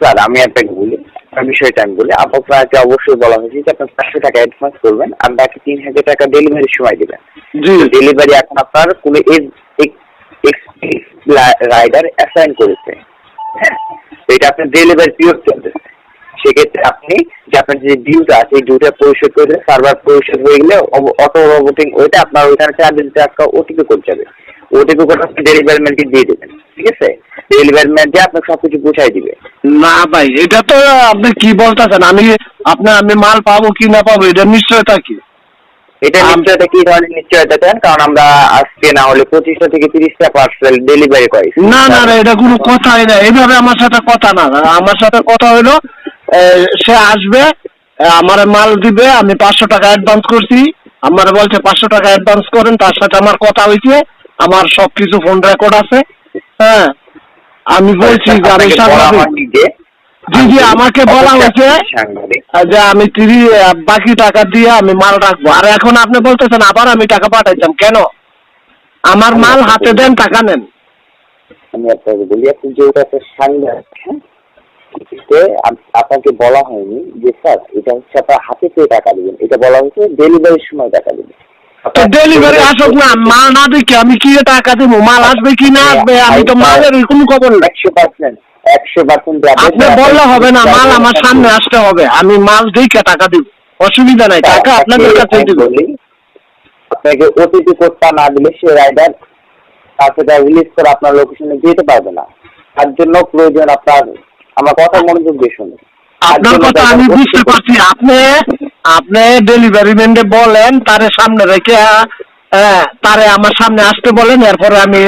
Sir আমি আপনাকে বলি আপনার বিষয়টা আমি বলি। আপনাকে অবশ্যই বলা হয়েছে যে আপনার পাঁচশো টাকা অ্যাডভান্স করবেন আর বাকি তিন হাজার টাকা ডেলিভারির সময় দেবেন। ডেলিভারি এখন আপনার কোনো রাইডার অ্যাসাইন করেছে। হ্যাঁ? এটা আপনার ডেলিভারি পিরিয়ড চলতেছে। সেক্ষেত্রে আপনি যে আপনার যে ডিউটা আছে এই ডিউটা পরিশোধ করে সার্ভার পরিশোধ হয়ে গেলে অটো রোবোটিং ওইটা আপনার ওইখানে চার্জেস টাকা ওটিপি করে যাবে ওটিপি করে আপনি ডেলিভারি ম্যানকে দিয়ে দেবেন ঠিক আছে? ডেলিভারি ম্যান যে আপনাকে সব কিছু বুঝাই দিবে। না ভাই এটা তো আপনি কি বলতেছেন? আমি আপনার আমি মাল পাবো কি না পাবো এটা নিশ্চয়তা কি? এটা নিশ্চয়তা কি ধরনের নিশ্চয়তা দেন? কারণ আমরা আজকে না হলে পঁচিশটা থেকে তিরিশটা পার্সেল ডেলিভারি করি না না না এটা কোনো কথাই না। এইভাবে আমার সাথে কথা না। আমার সাথে কথা হলো সে আসবে আমার মাল দিবে আমি পাঁচশো টাকা অ্যাডভান্স করছি। আমার বলছে পাঁচশো টাকা অ্যাডভান্স করেন তার সাথে আমার কথা হয়েছে আমার সব কিছু ফোন রেকর্ড আছে। হ্যাঁ। আমি বলছি যে আমি সাংবাদিক। জি জি আমাকে বলা হয়েছে যে আমি তিরি বাকি টাকা দিয়ে আমি মাল রাখব। আর এখন আপনি বলতেছেন আবার আমি টাকা পাঠাইতাম। কেন? আমার মাল হাতে দেন টাকা নেন। আমি আপনাকে বলি আপনি যে ওটা একটা সাংবাদিক হ্যাঁ? আপনাকে বলা হয়নি যে স্যার এটা হচ্ছে আপনার হাতে পেয়ে টাকা দেবেন। এটা বলা হয়েছে ডেলিভারির সময় টাকা দেবেন। তো ডেলিভারি আসুক না মাল না দেখে আমি কি টাকা দেবো? মাল আসবে কি না আসবে? আমি তো মালের কোনো খবর নেই। একশো পার্সেন্ট। একশো পার্সেন্ট আপনি বললে হবে না মাল আমার সামনে আসতে হবে। আমি মাল দেখে টাকা দিব। অসুবিধা নাই টাকা আপনাদের কাছেই দিব। আপনাকে ওটিপি কোডটা না দিলে সে রাইডার সেটা রিলিজ করে আপনার লোকেশনে যেতে পারবে না। তার জন্য প্রয়োজন আপনার আমার কথা মনোযোগ দিয়ে শুনুন। আপনার কথা আমি বুঝতে পারছি। আপনি আপনি ডেলিভারি ম্যানকে বলেন তারে সামনে রেখে হ্যাঁ, তারে আমার সামনে আসতে বলেন এরপরে আমি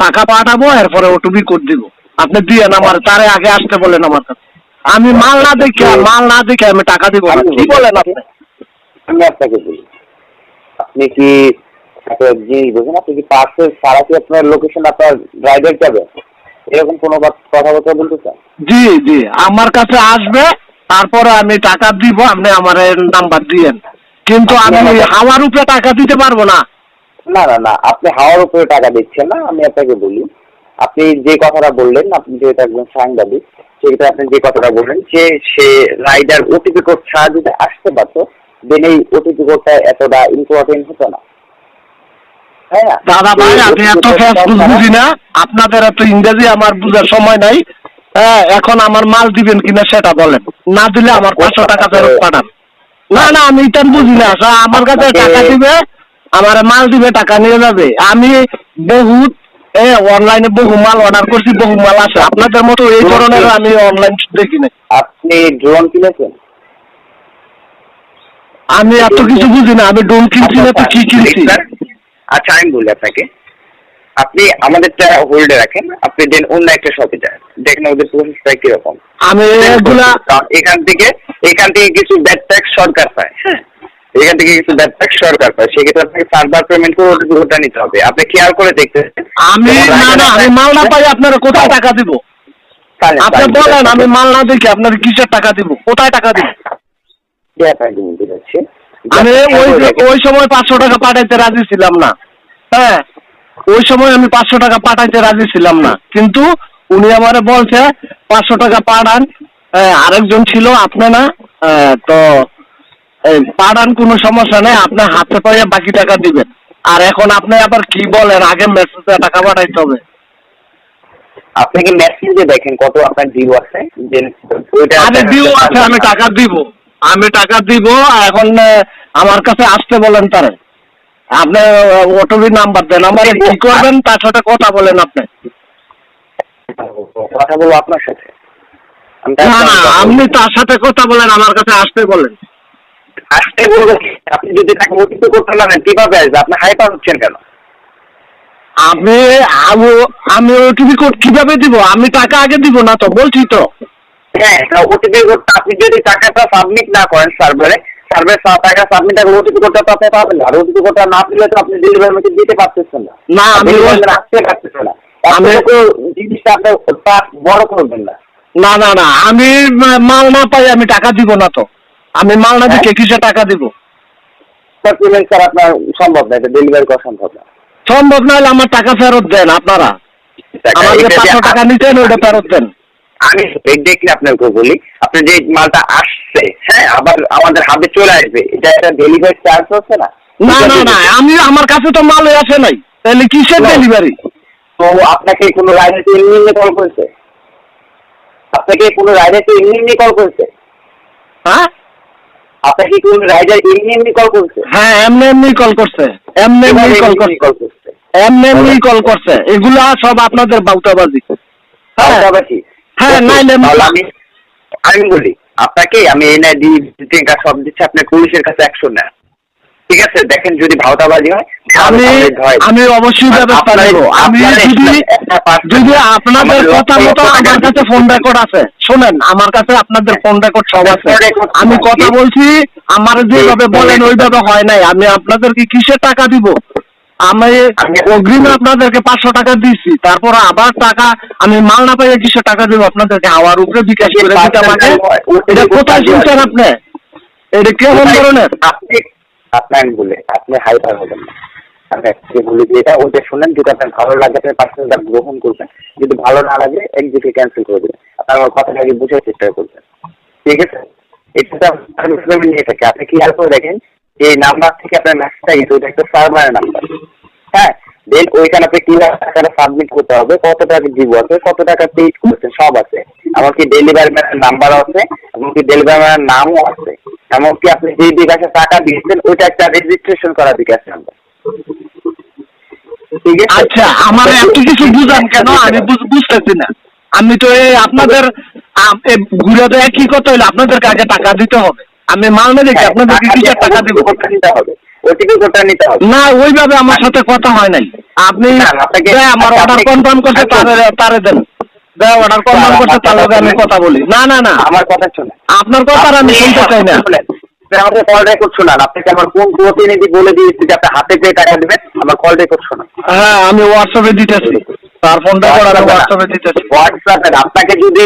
টাকা পাঠাবো এরপরে ওটুবি কোড দিব। আপনি দিয়েন আমার তারে আগে আসতে বলেন আমার কাছে। আমি মাল না দেখে মাল না দেখে আমি টাকা দিব না। কি বলেন আপনি? আমি আপনাকে বলি আপনি কি জিনিস বলছেন আপনি কি পার্সেল ছাড়া কি আপনার লোকেশন আপনার ড্রাইভার যাবে? এরকম কোনো কথাবার্তা বলতে চান? জি জি আমার কাছে আসবে তারপরে আমি টাকা দিব আপনি আমার নাম্বার দিয়েন। কিন্তু আমি হাওয়ার উপরে টাকা দিতে পারব না। না না না আপনি হাওয়ার উপরে টাকা দিচ্ছেন না আমি আপনাকে বলি। আপনি যে কথাটা বললেন আপনি যেহেতু একজন সাংবাদিক সেক্ষেত্রে আপনি যে কথাটা বললেন যে সে রাইডার ওটিপি কোড ছাড়া যদি আসতে পারতো দেন এই ওটিপি কোডটা এতটা ইম্পর্টেন্ট হতো না। হ্যাঁ? দাদা ভাই আমি এত ছাড়া- বুঝি না। আপনাদের এত ইংরেজি আমার বুঝার সময় নাই। হ্যাঁ এখন আমার মাল দিবেন কিনা সেটা বলেন। না দিলে আমার পাঁচশো টাকা ফেরত পাঠান। না না আমি এটা বুঝি না। আমার কাছে টাকা দিবে আমার মাল দিবে টাকা নিয়ে যাবে। আমি বহুত এ অনলাইনে বহু মাল অর্ডার করছি বহু মাল আছে। আপনাদের মতো এই ধরনের আমি অনলাইন দেখি না আপনি ড্রোন কিনেছেন? আমি এত কিছু বুঝি না আমি ডোম কিনছি না তো কি কিনছি? আচ্ছা আমি বলি আপনাকে। আপনি আমাদেরটা হোল্ডে রাখেন আপনি দেন অন্য একটা শপে যান। দেখেন ওদের প্রসেসটা কীরকম। আমি এগুলা এখান থেকে এখান থেকে কিছু ব্যাড ট্যাক্স সরকার পায় হ্যাঁ? এখান থেকে কিছু ব্যাড ট্যাক্স সরকার পায় সেক্ষেত্রে আপনাকে সার্ভার পেমেন্ট করে ওটা ওটা নিতে হবে। আপনি খেয়াল করে দেখতে আমি না না আমি মাল না পাই আপনারা কোথায় টাকা দিব? আপনি বলেন আমি মাল না দেখি আপনার কিসের টাকা দিব? কোথায় টাকা দিব? আমি ওই ওই সময় পাঁচশো টাকা পাঠাইতে রাজি ছিলাম না। হ্যাঁ? ওই সময় আমি পাঁচশো টাকা পাঠাইতে রাজি ছিলাম না। কিন্তু উনি আমারে বলছে পাঁচশো টাকা পাঠান। আরেকজন ছিল আপনি না? তো পাঠান কোনো সমস্যা নেই আপনি হাতে পাইয়ে বাকি টাকা দিবেন। আর এখন আপনি আবার কি বলেন? আগে মেসেজে টাকা পাঠাইতে হবে। আপনি কি মেসেজে দেখেন কত আপনার ডিউ আছে? আমি দিব আছে আমি টাকা দিব। আমি টাকা দিব এখন আমার কাছে আসতে বলেন তারে। আপনি ওটিপি নাম্বার দেন আমার কি করবেন তার সাথে কথা বলেন আপনি। কথা বলব আপনার সাথে। না না আপনি তার সাথে কথা বলেন আমার কাছে আসতে বলেন। আসতে বলব আপনি যদি তাকে অতিথি করতে না দেন কীভাবে আসবে? আপনি হাইপার হচ্ছেন কেন? আমি আবু- আমি ওটিপি কোড কীভাবে দিব? আমি টাকা আগে দিব না তো বলছি তো। হ্যাঁ ওটিপি করতে আপনি যদি টাকাটা সাবমিট না করেন সার্ভারে টাকা সাবমিট ওটিপি তো আপনি পাবেন না। ওটিপি না পেলে তো আপনি ডেলিভারি দিতে পারতেছেন না। না আমি আসতে পারতেছেন না। আমি আমি- জিনিসটা আপনি ওটা বড় করবেন না। না না না আমি মাল না পাই আমি টাকা দিব না তো। আমি মাল না দিকে কিসে টাকা দিব? পেমেন্ট স্যার আপনার সম্ভব না এটা ডেলিভারি করা সম্ভব না। সম্ভব না হলে আমার টাকা ফেরত দেন আপনারা। যে পাঁচশো টাকা নিতেন ওইটা ফেরত দেন। আমি দেখলে আপনাকে বলি আপনি যে মালটা আসছে হ্যাঁ আবার আমাদের হাতে চলে আসবে। এটা একটা ডেলিভারি চার্জ হচ্ছে না? না না না আমি আমার কাছে তো মাল আসে নাই। তাহলে কিসের ডেলিভারি তো আপনাকে কোনো রাইডার এমনি এমনি কল করেছে? আপনাকে কোনো রাইডার এমনি এমনি কল করেছে? হ্যাঁ? আপনাকে কোনো রাইডার এমনি এমনি কল করেছে? হ্যাঁ এমনি এমনি কল করছে। এমনি এমনি কল করছে। এমনি এমনি কল করছে। এগুলা সব আপনাদের বাউটাবাজি হ্যাঁ হ্যাঁ, নাইলে আমি আমি বলি আপনাকে আমি না দিয়ে সব দিচ্ছি আপনার পুলিশের কাছে অ্যাকশন নেন। ঠিক আছে? দেখেন যদি ভাওতাবাজি হয় আমি হয়। আমি অবশ্যই ব্যবস্থা নেব। আমি যদি যদি আপনাদের কথা মতো আমার কাছে ফোন রেকর্ড আছে। শুনেন আমার কাছে আপনাদের ফোন রেকর্ড সব আছে। আমি কথা বলছি আমার যেভাবে বলেন ওইভাবে হয় নাই। আমি আপনাদেরকে কিসের টাকা দিব? আমি অগ্রিম আপনাদেরকে পাঁচশো টাকা দিচ্ছি তারপর আবার টাকা আমি মাল না পাইয়ে কিসের টাকা দিব আপনাদেরকে। হাওয়ার উপরে বিকাশ করে দিতে আমাকে এটা কোথায় শুনছেন আপনি? এটা কেমন ধরনের? আপনি আপনার বলে আপনি হাইপার হবেন না। আজকে বলি যে এটা ওইটা শুনেন যদি আপনার ভালো লাগে আপনি পার্সেন্টটা গ্রহণ করবেন। যদি ভালো না লাগে একদিকে ক্যান্সেল করে দেবেন। আপনার আমার কথাটা আগে বুঝার চেষ্টা করবেন। ঠিক আছে? এটা তো নিয়ে থাকে আপনি কি হেল্প করে দেখেন? এই নাম্বার থেকে আপনার মেসেজটা গেছে ওইটা একটা সার্ভারের নাম্বার হ্যাঁ দেন ওইখানে আপনি কীভাবে টাকাটা সাবমিট করতে হবে। কত টাকা দিব আছে কত টাকা পেড করছে সব আছে। এমনকি ডেলিভারি ম্যানের নাম্বার আছে এমনকি ডেলিভারি ম্যানের নামও আছে। এমনকি আপনি যে বিকাশে টাকা দিয়েছেন ওইটা একটা রেজিস্ট্রেশন করা বিকাশ নাম্বার আচ্ছা আমার এত কিছু বুঝান কেন? আমি বুঝ- বুঝতেছি না। আমি তো এই আপনাদের ঘুরে তো একই কথা হইল আপনাদের আগে টাকা দিতে হবে। আমি মাল না দেখি হ্যাঁ, আপনাদেরকে টাকা কিসের দিয়ে টাকা দিব। নিতে হবে ওটিপি নিতে হবে না ওইভাবে আমার সাথে কথা হয় নাই। আপনি আমার অর্ডার কনফার্ম করছে। তারে দেন। অর্ডার কনফার্ম স্যার, করছে তার কথা লগে আমি কথা বলি। না না না। আমার কথা শুনে আপনার কথা আমি শুনতে চাই না। আমাদের কল রেকর্ড শোনান। আপনাকে আমার কোন প্রতিনিধি বলে দিয়েছে যে আপনি হাতে পেয়ে টাকা দেবেন আমার কল রেকর্ড শোনান। হ্যাঁ আমি হোয়াটসঅ্যাপে দিতেছি। তার ফোনটা আমি হোয়াটসঅ্যাপে দিতেছি হোয়াটসঅ্যাপে আপনাকে যদি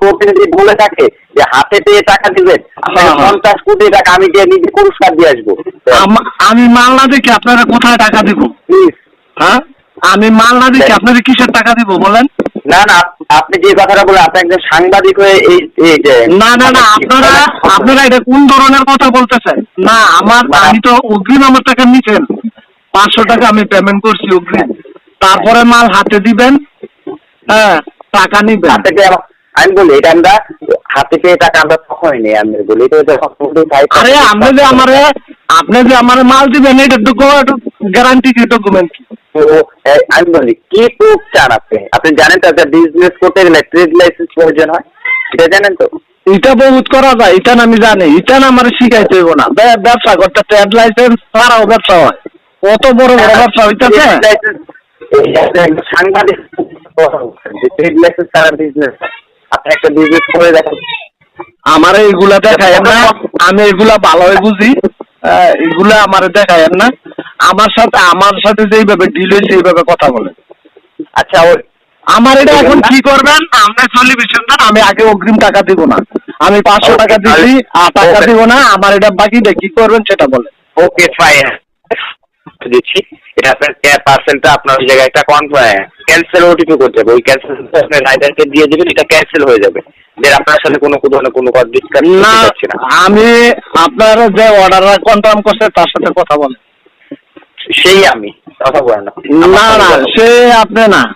প্রতিনিধি বলে থাকে যে হাতে পেয়ে টাকা দিবেন আপনাকে হ্যাঁ, হ্যাঁ। পঞ্চাশ কোটি টাকা আমি দিয়ে নিজে পুরস্কার দিয়ে আসব। আমি মাল না দেখি আপনারা কোথায় টাকা দিব? হ্যাঁ? আমি মাল না দেখি আপনাদের কিসের টাকা দিব বলেন। না না আপনি যে কথাটা বলে আপনি একজন সাংবাদিক হয়ে এই এই না না না আপনারা আপনারা এটা কোন ধরনের কথা বলতেছেন? না আমার আমি তো অগ্রিম আমার টাকা নিচ্ছেন পাঁচশো টাকা আমি পেমেন্ট করছি অগ্রিম। তারপরে মাল হাতে দিবেন হ্যাঁ টাকা নিবেন। হাতে আমি বলি এটা আমরা হাতে পেয়ে টাকা আমরা কখনই নেই আমি বলি এটা আরে আপনি যে আমারে আপনি যে আমার মাল দিবেন এটা গ্যারান্টি কি ডকুমেন্ট তো, আমি বলি কি প্রুফ চান আপনি? আপনি জানেন তো একটা বিজনেস করতে গেলে ট্রেড লাইসেন্স প্রয়োজন হয়? এটা জানেন তো? এটা বহুত করা যায় এটা আমি জানি এটা না আমার শিখাইতে হইব না। ব্যবসা করতে ট্রেড লাইসেন্স ছাড়াও ব্যবসা হয়। কত বড় বড় ব্যবসা হইতেছে? Trade license- এই একটা একজন সাংবাদিক ট্রেড লাইসেন্স ছাড়া বিজনেস আপনি একটা বিজনেস করে দেখেন। আমার এইগুলা দেখায় না। আমি এগুলা ভালোই বুঝি। এগুলা আমার দেখায় না। আমার সাথে আমার সাথে যেইভাবে ডিল হয়েছে এইভাবে কথা বলে। আচ্ছা ওই আমার এটা এখন কি করবেন? আমরা সলিউশন দেন আমি আগে অগ্রিম টাকা দিব না। আমি পাঁচশো টাকা দিছি আর টাকা. দিব না। আমার এটা বাকিটা কি করবেন সেটা বলেন। ওকে ফাইন দিচ্ছি। এটা আপনার পার্সেলটা আপনার ওই জায়গায় একটা ক্যান্সেল ওটিপি করতে হবে। ওই ক্যান্সেল আপনার রাইডারকে দিয়ে দেবেন এটা ক্যান্সেল হয়ে যাবে। আপনার সাথে কোনো কোনো ডিসকাস না করতে আমি আপনার যে কনফার্ম করছে তার সাথে কথা বলেন। সেই আমি কথা বলেন না। না। সে আপনি না।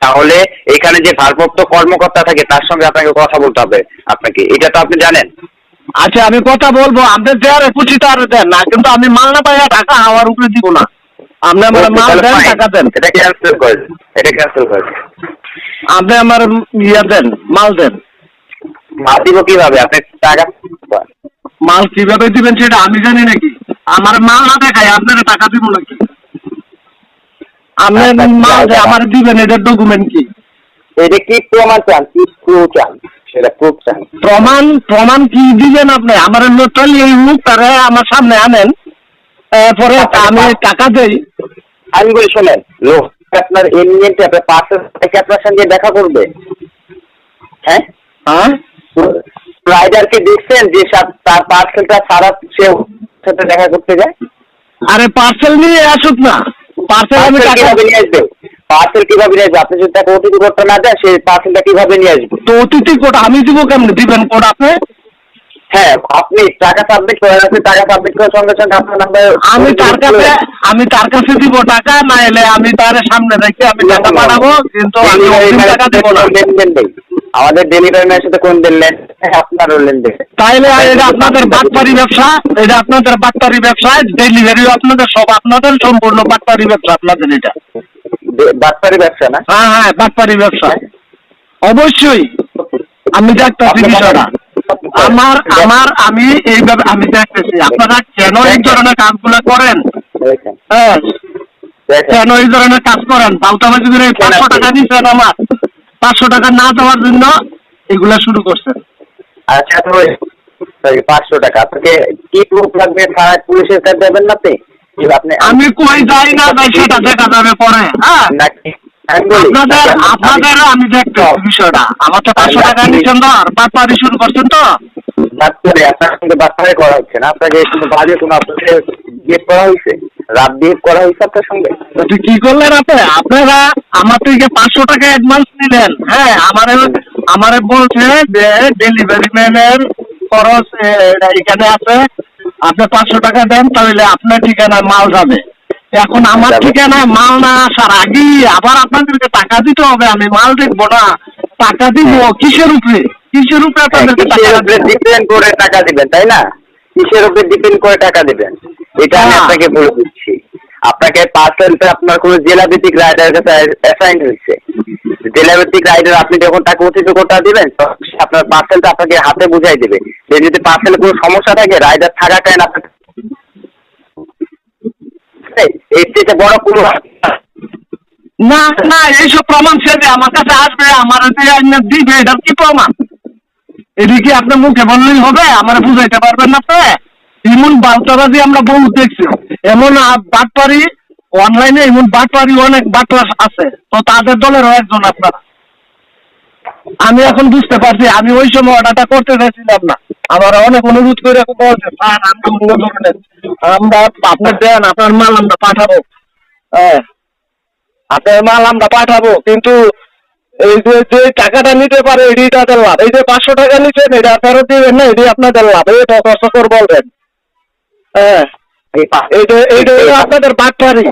তাহলে এখানে যে ভারপ্রাপ্ত কর্মকর্তা থাকে তার সঙ্গে আপনাকে কথা বলতে হবে আপনাকে। এটা তো আপনি জানেন? আচ্ছা আমি কথা বলব। আপনি দেয়ারে খুশি তার দেন। না কিন্তু আমি মাল না পাইয়া টাকা হাওয়ার উপরে দিব না। আপনি আমার মাল দেন টাকা দেন। এটা ক্যান্সেল এটা ক্যান্সেল আপনি আমার ইয়ে দেন মাল দেন। মাল দিব কীভাবে? আপনি টাকা মাল কীভাবে দিবেন সেটা আমি জানি নাকি? আমার মাল না দেখায় আপনারা টাকা দিব নাকি? আপনি আচ্ছা, মাল। আমার দিবেন এটার ডকুমেন্ট কি? এটা কি প্রমাণ চান? কি চান? সেটা প্রুফ চান প্রমাণ প্রমাণ কি দিবেন আপনি? আমার লোটাল এই মুখ তারা আমার সামনে আনেন। পরে আমি টাকা দেই। আমি বলি শোনেন লোক আপনার এমনিতে আপনার পার্সেল থেকে আপনার সঙ্গে দেখা করবে। হ্যাঁ? হ্যাঁ? রাইডারকে দেখছেন যে তার পার্সেলটা সারা সে সাথে দেখা করতে যায়? আরে পার্সেল নিয়ে আসুক না। পার্সেল আমি টাকা নিয়ে আসবে? পার্সেল কীভাবে নিয়ে আসবে? আপনি যদি তাকে ওটিপি করতে না দেন সেই পার্সেলটা কীভাবে নিয়ে আসবে? তো অতিথি কোড আমি দিব কেমনে? দিবেন কোড আপনি হ্যাঁ আপনি টাকা সাবমিট করেন আপনি টাকা সাবমিট করার সঙ্গে সঙ্গে আপনার নাম্বার আমি তার কাছে আমি তার কাছে দিব টাকা না এলে আমি তার সামনে রেখে আমি টাকা পাঠাবো কিন্তু আমি টাকা দিব না। লেনদেন নেই। আমাদের ডেলিভারি ম্যানের সাথে কোন দিন লেন আপনারও লেনদেন তাইলে এটা আপনাদের বাটপারি ব্যবসা এটা আপনাদের বাটপারি ব্যবসা ডেলিভারিও আপনাদের সব আপনাদের সম্পূর্ণ বাটপারি ব্যবসা আপনাদের এটা। বাটপারি ব্যবসা না? হ্যাঁ হ্যাঁ বাটপারি ব্যবসা। অবশ্যই। আমি দেখতেছি বিষয়টা। আমার আমার আমি এইভাবে আমি দেখতেছি। আপনারা কেন এই ধরনের কাজগুলো করেন? হ্যাঁ। কেন এই ধরনের কাজ করেন? পাল্টাবাজি করে পাঁচশো টাকা দিচ্ছেন আমার পাঁচশো টাকা না দেওয়ার জন্য এগুলা শুরু করছেন। আচ্ছা পাঁচশো টাকা। আপনাকে কি প্রুফ লাগবে? থানায় পুলিশের কাছে যাবেন না আপনি? আমি কই যাই না যাই সেটা দেখা যাবে পরে। হ্যাঁ? আপনাদের আমি- আপনাদের আমি দেখতে বিষয়টা। আমার তো পাঁচশো টাকা নিচ্ছেন তো আর বাটপারি শুরু করছেন তো। আপনার সঙ্গে করা হচ্ছে না। আপনাকে কোনো বাজে কোনো আপনাকে বিয়ে করা হয়েছে? রাত বিয়ে করা হয়েছে আপনার সঙ্গে? কি করলেন আপনি আপনারা আমার থেকে পাঁচশো টাকা অ্যাডভান্স নিলেন। হ্যাঁ আমারে আমারে বলছে যে ডেলিভারি ম্যানের খরচ এখানে আছে। আপনি পাঁচশো টাকা দেন তাহলে আপনার ঠিকানায় মাল যাবে। এখন আমার ঠিকানায় মাল না আসার আগেই আবার আপনাদেরকে টাকা দিতে হবে আমি মাল দেখব না। টাকা দিব কিসের উপরে? কিসের উপরে আপনাদেরকে টাকা কিসের উপরে ডিপেন্ড করে টাকা দিবেন তাই না? কিসের উপরে ডিপেন্ড করে টাকা দিবেন? এটা আমি হ্যাঁ। আপনাকে বলে দিচ্ছি। আপনাকে পার্সেলটা আপনার কোনো জেলাভিত্তিক রাইডারের কাছে অ্যাসাইন হয়েছে। জেলাভিত্তিক রাইডার আপনি যখন তাকে করতে দিবেন আপনার পার্সেলটা আপনাকে হাতে বুঝাই দেবে। যে যদি পার্সেলে কোনো সমস্যা থাকে, রাইডার থাকাকালীন আপনার এর থেকে বড় কোনো না না, এইসব প্রমাণ সে যে আমার কাছে আসবে, আমার দিবে এটার কি প্রমাণ? এদিকে আপনার মুখে বললেই হবে? আমার বুঝাইতে পারবেন না আপনি? এমন বালতাবাজি আমরা বহুত দেখছি। এমন বাটপারি অনলাইনে এমন বাটপারি অনেক বাটপার আছে, তো তাদের দলেরও একজন আপনারা। আমি এখন বুঝতে পারছি, আমি ওই সময় অর্ডারটা করতে চাইছিলাম না। আমার অনেক অনুরোধ করে বলছে আমরা আপনার দেন, আপনার মাল আমরা পাঠাবো। হ্যাঁ আপনার মাল আমরা পাঠাবো, কিন্তু এই যে যে টাকাটা নিতে পারে এটিটা লাভ। এই যে পাঁচশো টাকা নিচ্ছেন, এটা ফেরত দিবেন না, এটি আপনাদের লাভ। এটা কষ্ট করে বলবেন। হ্যাঁ। এইটা হলো আপনাদের বাটপারি